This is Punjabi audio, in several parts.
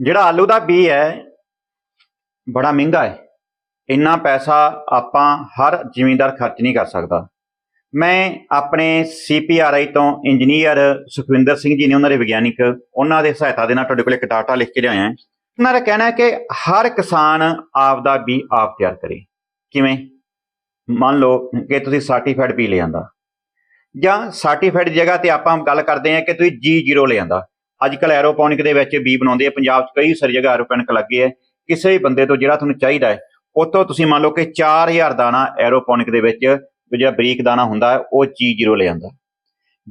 ਜਿਹੜਾ ਆਲੂ ਦਾ ਬੀ ਹੈ, ਬੜਾ ਮਹਿੰਗਾ ਹੈ। ਇੰਨਾ ਪੈਸਾ ਆਪਾਂ ਹਰ ਜ਼ਿਮੀਂਦਾਰ ਖਰਚ ਨਹੀਂ ਕਰ ਸਕਦਾ। ਮੈਂ ਆਪਣੇ ਸੀਪੀਆਰਆਈ ਤੋਂ ਇੰਜੀਨੀਅਰ ਸੁਖਵਿੰਦਰ ਸਿੰਘ ਜੀ ਨੇ ਉਹਨਾਂ ਦੇ ਵਿਗਿਆਨਿਕ, ਉਹਨਾਂ ਦੇ ਸਹਾਇਤਾ ਦੇ ਨਾਲ ਤੁਹਾਡੇ ਕੋਲ ਇੱਕ ਡਾਟਾ ਲਿਖ ਕੇ ਲਿਆਇਆ ਹਾਂ। ਉਹਨਾਂ ਦਾ ਕਹਿਣਾ ਹੈ ਕਿ ਹਰ ਕਿਸਾਨ ਆਪ ਦਾ ਬੀ ਆਪ ਤਿਆਰ ਕਰੇ। ਕਿਵੇਂ? ਮੰਨ ਲਓ ਕਿ ਤੁਸੀਂ ਸਰਟੀਫਾਈਡ ਬੀ ਲੈ ਜਾਂ ਸਰਟੀਫਾਈਡ ਜਗ੍ਹਾ ਤੇ ਆਪਾਂ ਗੱਲ ਕਰਦੇ ਹਾਂ ਕਿ ਤੁਸੀਂ ਜੀ0 ਲੈ ਆਂਦਾ। ਅੱਜ ਕੱਲ ਐਰੋਪੋਨਿਕ ਦੇ ਵਿੱਚ ਬੀ ਬਣਾਉਂਦੇ ਆ। ਪੰਜਾਬ 'ਚ ਕਈ ਸਾਰੀ ਜਗ੍ਹਾ ਐਰੋਪੋਨਿਕ ਲੱਗੇ ਹੈ ਕਿਸੇ ਵੀ ਬੰਦੇ ਤੋਂ ਜਿਹੜਾ ਤੁਹਾਨੂੰ ਚਾਹੀਦਾ ਹੈ ਉਤੋਂ ਤੁਸੀਂ ਮੰਨ ਲਓ ਕਿ 4000 ਦਾਣਾ ਐਰੋਪੋਨਿਕ ਦੇ ਵਿੱਚ ਜਿਹੜਾ ਬਰੀਕ ਦਾਣਾ ਹੁੰਦਾ ਹੈ ਉਹ ਜੀ0 ਲੈ ਆਂਦਾ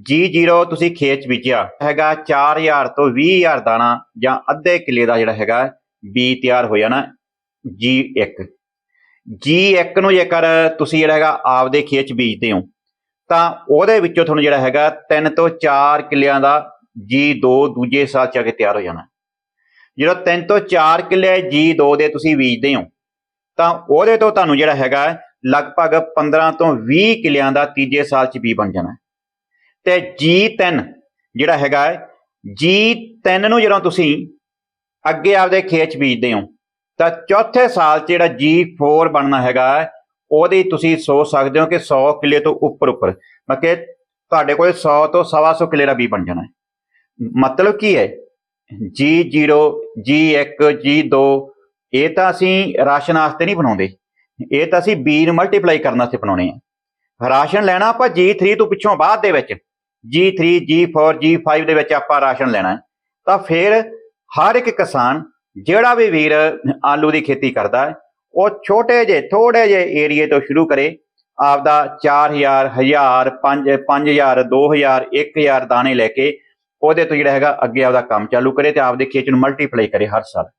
ਜੀ0 ਤੁਸੀਂ ਖੇਤ 'ਚ ਬੀਜਿਆ, ਹੈਗਾ 4000 ਤੋਂ 20000 ਦਾਣਾ ਜਾਂ ਅੱਧੇ ਕਿੱਲੇ ਦਾ ਜਿਹੜਾ ਹੈਗਾ, ਬੀ ਤਿਆਰ ਹੋ ਜਾਣਾ ਜੀ1 ਜੀ1 ਨੂੰ ਜੇਕਰ ਤੁਸੀਂ ਜਿਹੜਾ ਹੈਗਾ ਆਪਦੇ ਖੇਤ 'ਚ ਬੀਜਦੇ ਹੋ, ਤਾਂ ਉਹਦੇ ਵਿੱਚੋਂ ਤੁਹਾਨੂੰ ਜਿਹੜਾ ਹੈਗਾ 3 ਤੋਂ 4 ਕਿੱਲਿਆਂ ਦਾ ਜੀ2 ਦੂਜੇ ਸਾਲ ਚ ਆ ਕੇ ਤਿਆਰ ਹੋ ਜਾਣਾ। ਜਦੋਂ 3 ਤੋਂ 4 ਕਿੱਲੇ ਜੀ2 ਦੇ ਤੁਸੀਂ ਬੀਜਦੇ ਹੋ, ਤਾਂ ਉਹਦੇ ਤੋਂ ਤੁਹਾਨੂੰ ਜਿਹੜਾ ਹੈਗਾ ਲਗਭਗ 15 ਤੋਂ 20 ਕਿੱਲਿਆਂ ਦਾ ਤੀਜੇ ਸਾਲ ਚ ਬੀ ਬਣ ਜਾਣਾ। ਤੇ ਜੀ3 ਜਿਹੜਾ ਹੈਗਾ ਜੀ3 ਨੂੰ ਜਦੋਂ ਤੁਸੀਂ ਅੱਗੇ ਆਪਦੇ ਖੇਤ ਚ ਬੀਜਦੇ ਹੋ, ਤਾਂ ਚੌਥੇ ਸਾਲ ਚ ਜਿਹੜਾ ਜੀ4 ਬਣਨਾ ਹੈਗਾ, ਉਹਦੀ ਤੁਸੀਂ ਸੋਚ ਸਕਦੇ ਹੋ ਕਿ 100 ਕਿੱਲੇ ਤੋਂ ਉੱਪਰ ਉੱਪਰ ਮਤਲਬ ਕਿ ਤੁਹਾਡੇ ਕੋਲ 100 ਤੋਂ 125 ਕਿੱਲੇ ਦਾ ਬੀ ਬਣ ਜਾਣਾ। ਹੈ ਮਤਲਬ ਕੀ ਹੈ? G0 G1 G2 ਇਹ ਤਾਂ ਅਸੀਂ ਰਾਸ਼ਨ ਵਾਸਤੇ ਨਹੀਂ ਬਣਾਉਂਦੇ। ਇਹ ਤਾਂ ਅਸੀਂ ਬੀ ਨੂੰ ਮਲਟੀਪਲਾਈ ਕਰਨ ਵਾਸਤੇ ਬਣਾਉਣੇ ਆ। ਰਾਸ਼ਨ ਲੈਣਾ ਆਪਾਂ G3 ਤੋਂ ਪਿੱਛੋਂ ਬਾਅਦ ਦੇ ਵਿੱਚ। G3 G4 G5 ਦੇ ਵਿੱਚ ਆਪਾਂ ਰਾਸ਼ਨ ਲੈਣਾ ਤਾਂ ਫਿਰ ਹਰ ਇੱਕ ਕਿਸਾਨ, ਜਿਹੜਾ ਵੀ ਵੀਰ ਆਲੂ ਦੀ ਖੇਤੀ ਕਰਦਾ ਹੈ, ਉਹ ਛੋਟੇ ਜਿਹੇ ਥੋੜੇ ਜਿਹੇ ਏਰੀਏ ਤੋਂ ਸ਼ੁਰੂ ਕਰੇ। ਆਪਦਾ 4000 1000 5 5000 2000 1000 ਦਾਣੇ ਲੈ ਕੇ ਉਹਦੇ ਤੋਂ ਜਿਹੜਾ ਹੈਗਾ ਅੱਗੇ ਆਪਦਾ ਕੰਮ ਚਾਲੂ ਕਰੇ ਤੇ ਆਪਦੇ ਖੇਤ ਨੂੰ ਮਲਟੀਪਲਾਈ ਕਰੇ ਹਰ ਸਾਲ।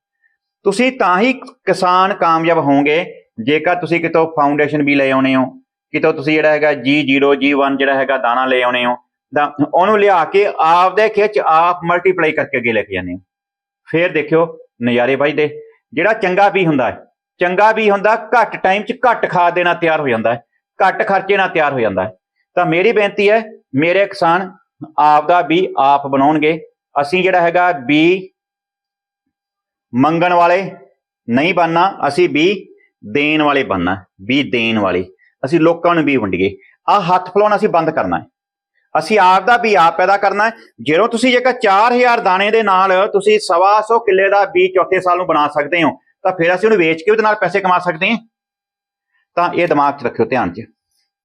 ਤੁਸੀਂ ਤਾਂ ਹੀ ਕਿਸਾਨ ਕਾਮਯਾਬ ਹੋਵੋਗੇ, ਜੇਕਰ ਤੁਸੀਂ ਕਿਤੋਂ ਫਾਊਂਡੇਸ਼ਨ ਵੀ ਲੈ ਆਉਣੇ ਹੋ, ਕਿਤੋਂ ਤੁਸੀਂ ਜਿਹੜਾ ਹੈਗਾ G0 G1 ਜਿਹੜਾ ਹੈਗਾ ਦਾਣਾ ਲੈ ਆਉਣੇ ਹੋ, ਤਾਂ ਉਹਨੂੰ ਲਿਆ ਕੇ ਆਪਦੇ ਖੇਤ 'ਚ ਆਪ ਮਲਟੀਪਲਾਈ ਕਰਕੇ ਅੱਗੇ ਲੈ ਕੇ ਜਾਂਦੇ ਹੋ। ਫੇਰ ਦੇਖਿਓ ਨਜ਼ਾਰੇ ਬਾਈ ਜਿਹੜਾ ਚੰਗਾ ਵੀ ਹੁੰਦਾ ਹੈ, ਚੰਗਾ ਵੀ ਹੁੰਦਾ ਘੱਟ ਟਾਈਮ 'ਚ ਘੱਟ ਖਾਦ ਦੇਣਾ ਤਿਆਰ ਹੋ ਜਾਂਦਾ ਹੈ, ਘੱਟ ਖਰਚੇ ਨਾਲ ਤਿਆਰ ਹੋ ਜਾਂਦਾ ਹੈ। ਤਾਂ ਮੇਰੀ ਬੇਨਤੀ ਹੈ, ਮੇਰੇ ਕਿਸਾਨ ਆਪਦਾ ਵੀ ਆਪ ਬਣਾਉਣਗੇ। ਅਸੀਂ ਜਿਹੜਾ ਹੈਗਾ ਬੀ ਮੰਗਣ ਵਾਲੇ ਨਹੀਂ ਬਣਨਾ, ਅਸੀਂ ਵੀ ਦੇਣ ਵਾਲੇ ਬਣਨਾ, ਵੀ ਦੇਣ ਵਾਲੇ। ਅਸੀਂ ਲੋਕਾਂ ਨੂੰ ਵੀ ਵੰਡੀਏ। ਆ ਹੱਥ ਫਲਾਉਣਾ ਅਸੀਂ ਬੰਦ ਕਰਨਾ ਹੈ। ਅਸੀਂ ਆਪ ਦਾ ਵੀ ਆਪ ਪੈਦਾ ਕਰਨਾ ਹੈ। ਜਦੋਂ ਤੁਸੀਂ ਜੇਕਰ 4000 ਦਾਣੇ ਦੇ ਨਾਲ ਤੁਸੀਂ 125 ਕਿੱਲੇ ਦਾ ਬੀ ਚੌਥੇ ਸਾਲ ਨੂੰ ਬਣਾ ਸਕਦੇ ਹੋ, ਤਾਂ ਫਿਰ ਅਸੀਂ ਉਹਨੂੰ ਵੇਚ ਕੇ ਉਹਦੇ ਨਾਲ ਪੈਸੇ ਕਮਾ ਸਕਦੇ ਹਾਂ। ਤਾਂ ਇਹ ਦਿਮਾਗ 'ਚ ਰੱਖਿਓ ਧਿਆਨ 'ਚ।